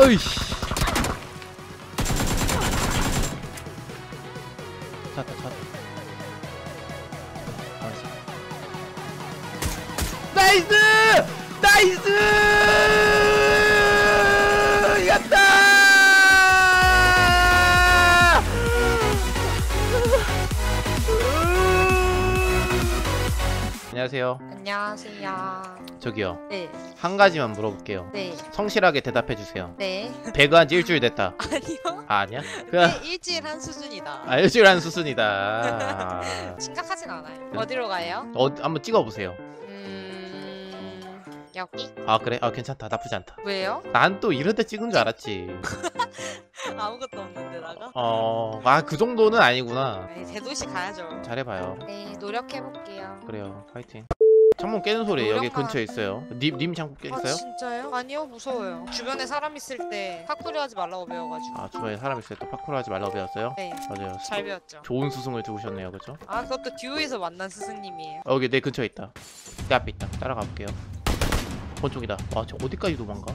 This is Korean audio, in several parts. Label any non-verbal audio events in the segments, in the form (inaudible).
어이씨. 찾다 찾다. 알았어. 나이스! 나 안녕하세요. 안녕하세요. 저기요. 네, 한 가지만 물어볼게요. 네, 성실하게 대답해 주세요. 네. 배그한 지 일주일 됐다. 아니요. 아, 아니야? 그냥 네, 일주일 한 수준이다. 아, 일주일 한 수순이다. (laughs) 심각하진 않아요. 네. 어디로 가요? 어, 한번 찍어 보세요. 음, 여기? 아, 그래? 아, 괜찮다. 나쁘지 않다. 왜요? 난 또 이럴 때 찍은 줄 알았지. (laughs) 아무것도 없는데 나가? 어, 아, 그 정도는 아니구나. 네, 대도시 가야죠. 잘해봐요. 네, 노력해 볼게요. 그래요. 파이팅. 창문 깨는 소리 여기 근처에 있어요. 님, 님 창문 깨아 있어요? 진짜요? 아니요, 무서워요. 주변에 사람 있을 때 파쿠리 하지 말라고 배워가지고. 아, 주변에 사람 있을 때 또 파쿠르 하지 말라고 배웠어요? 네, 맞아요. 잘 배웠죠. 좋은 스승을 두셨네요. 그죠? 아, 그것도 듀오에서 만난 스승님이에요. 어, 여기 내 근처에 있다. 내 앞에 있다. 따라가 볼게요. 번쪽이다. 와, 저 어디까지 도망가?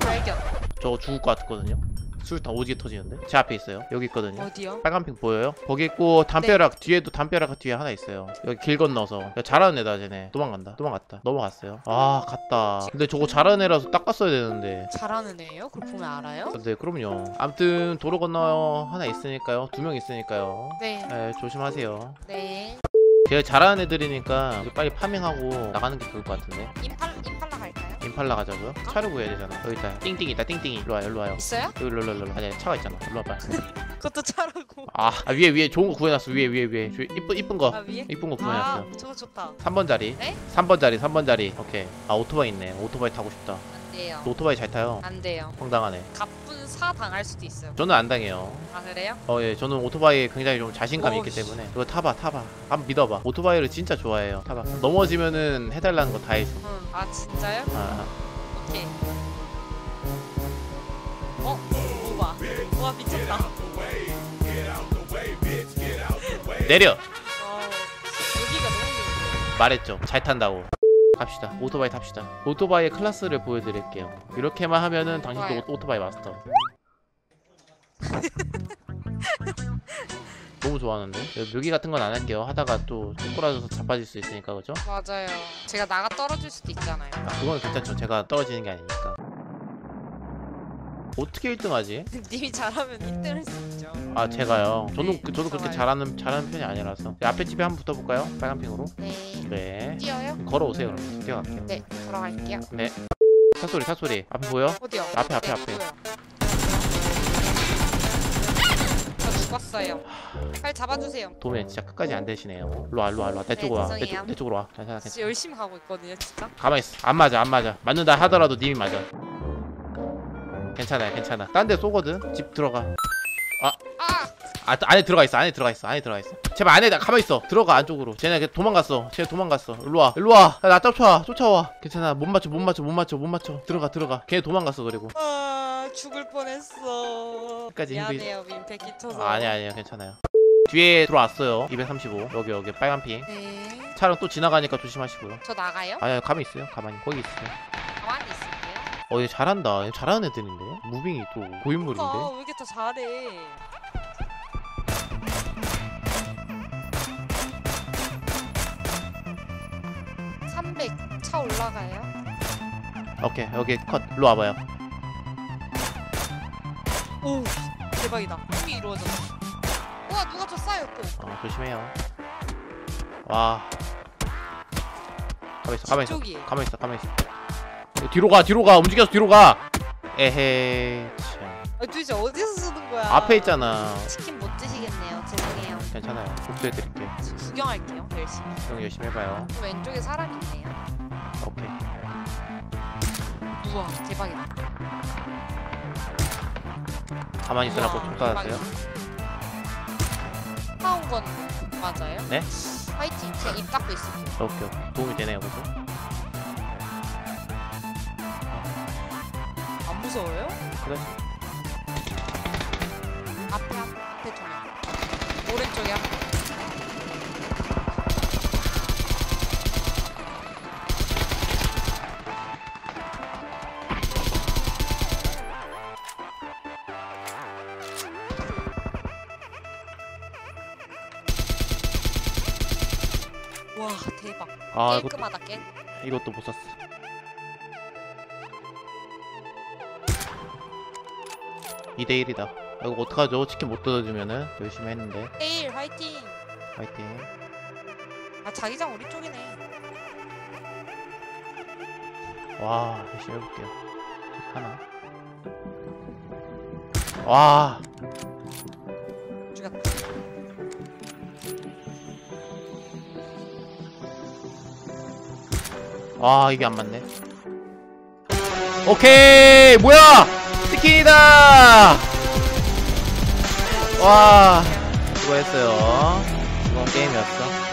발견. 저 죽을 것 같거든요. 술탄 오지게 터지는데? 제 앞에 있어요. 여기 있거든요. 어디요? 빨간 핑 보여요? 거기 있고 담벼락 뒤에도 담벼락 뒤에 하나 있어요. 여기 길 건너서 야, 잘하는 애다 쟤네. 도망간다. 도망갔다. 넘어갔어요. 아 갔다. 근데 저거 잘하는 애라서 닦았어야 되는데. 잘하는 애예요? 그걸 보면 알아요? 네 그럼요. 아무튼 도로 건너 하나 있으니까요. 두 명 있으니까요. 네, 네, 조심하세요. 네. 제가 잘하는 애들이니까 빨리 파밍하고 나가는 게 좋을 것 같은데. 임팔 임팔라 가자고요? 차를 구해야 되잖아. 여기 있다. 띵띵이 있다. 띵띵이. 일로 와요. 일로 와요. 있어요? 여기 일로 일로 일로. 아니 차가 있잖아. 일로 와봐. (laughs) 그것도 차라고. 아, 아 위에 위에 좋은 거 구해놨어. 위에 위에 위에. 저 이쁜 이쁜 거. 아 위에? 이쁜 거 아, 구해놨어요. 저거 좋다. 3번 자리. 네? 3번 자리, 3번 자리. 오케이. 아, 오토바이 있네. 오토바이 타고 싶다. 안 돼요. 너 오토바이 잘 타요. 안 돼요. 황당하네. 가쁜 사 당할 수도 있어요. 저는 안 당해요. 아 그래요? 어, 예. 저는 오토바이에 굉장히 좀 자신감이 있기 어우씨. 때문에. 이거 타봐, 타봐. 한번 믿어봐. 오토바이를 진짜 좋아해요. 타봐. 넘어지면은 해달라는 거 다 해줘. 응. 아 진짜요? 아, 오케이. 어? 우와. 우와 미쳤다. 내려! 어. 여기가 너무 좋은데. 말했죠. 잘 탄다고. 갑시다. 오토바이 탑시다. 오토바이의 클래스를 보여드릴게요. 이렇게만 하면은 당신도 좋아요. 오- 오토바이 마스터. (laughs) 너무 좋아하는데? 묘기 같은 건 안 할게요. 하다가 또 꼬라져서 자빠질 수 있으니까 그죠? 맞아요. 제가 나가 떨어질 수도 있잖아요. 아, 그건 괜찮죠. 제가 떨어지는 게 아니니까. 어떻게 1등 하지? (laughs) 님이 잘하면 1등 할수 있죠. 아 제가요. 저는 네, 그- 저도 그렇게. 잘하는 잘하는 편이 아니라서. 네, 앞에 집에 한번 붙어볼까요? 빨간 핑으로. 네. 네. 뛰어요? 걸어오세요. 그럼 뛰어갈게요. 네. 걸어갈게요. 네. 사소리 사소리. 앞에 보여? 어디요? 앞에, 앞에, 네, 앞에. 보여요. 저 죽었어요. 빨리 잡아주세요. 도면 진짜 끝까지 안 되시네요. 일로 와, 일로 와, 일로 와. 내 쪽으로 와. 내, 네, 죄송해요. 쪽, 내 쪽으로 와. 괜찮아, 괜찮아. 진짜 열심히 가고 있거든요, 진짜. 가만 있어. 안 맞아, 안 맞아. 맞는다 하더라도 님이 맞아. 괜찮아요, 괜찮아. 딴 데 쏘거든. 집 들어가. 아! 아, 또 안에 들어가 있어. 안에 들어가 있어. 안에 들어가 있어. 제발 안에 나 가만 있어. 들어가 안쪽으로. 쟤네 도망갔어. 쟤네 도망갔어. 일로 와. 일로 와. 야, 나 쫓아와. 쫓아와. 괜찮아. 못 맞춰. 못 맞춰. 못 맞춰. 못 맞춰. 들어가. 들어가. 걔 도망갔어. 그리고. 아, 죽을 뻔했어. 끝까지 힘들지. 미안해요, 민폐 끼쳐서. 아, 아니야, 아니야. 괜찮아요. 뒤에 들어왔어요. 235. 여기 여기 빨간 핑. 네. 차량 또 지나가니까 조심하시고요. 저 나가요? 아니야, 가만히 있어요. 가만히. 거기 있어요. 가만히 있을게요. 어, 얘 잘한다. 얘 잘하는 애들인데. 무빙이 또 고인물인데. 아, 왜 이렇게 다 잘해? (300) 차 올라가요? 오케이 여기 컷. 일로 와봐요. 오 대박이다. 꿈이 이루어졌어 우와 누가 저 쏴요 또? 어 조심해요. 와. 가만 있어 가만 있어. 뒤쪽이에요. 가만 있어 가만 있어. 야, 뒤로 가 뒤로 가. 움직여서 뒤로 가. 에헤이 참. 아, 도대체 어디서 쏘는 거야? 앞에 있잖아. 치킨 못 드시겠네요 죄송해요. 괜찮아요 복수해드릴게 저 구경할게요 열심히. 형 열심히 해봐요. 저 왼쪽에 사람 있네요. 오케이. 우와 대박이다. 가만히 있으라고 우와, 총 쏴놨어요. 사온 건 맞아요? 네? 화이팅. 제가 입 닫고 있을게요. 오케이 오케이. 도움이 되네요 그죠 안 무서워요? 그래. 앞에 앞, 앞에 두 명. 오른쪽에 앞에 아 이거 깔끔하다 깨 이것도 못 샀어. 이대 1이다. 이거 어떡하죠? 치킨 못 뜯어주면은 열심히 했는데. 에일 화이팅 파이팅. 아 자기장 우리 쪽이네 와 열심히 해볼게요. 하나. 와 죽였다 와 이게 안 맞네. 오케이 뭐야 치킨이다. 와 수고했어요. 이건 게임이었어.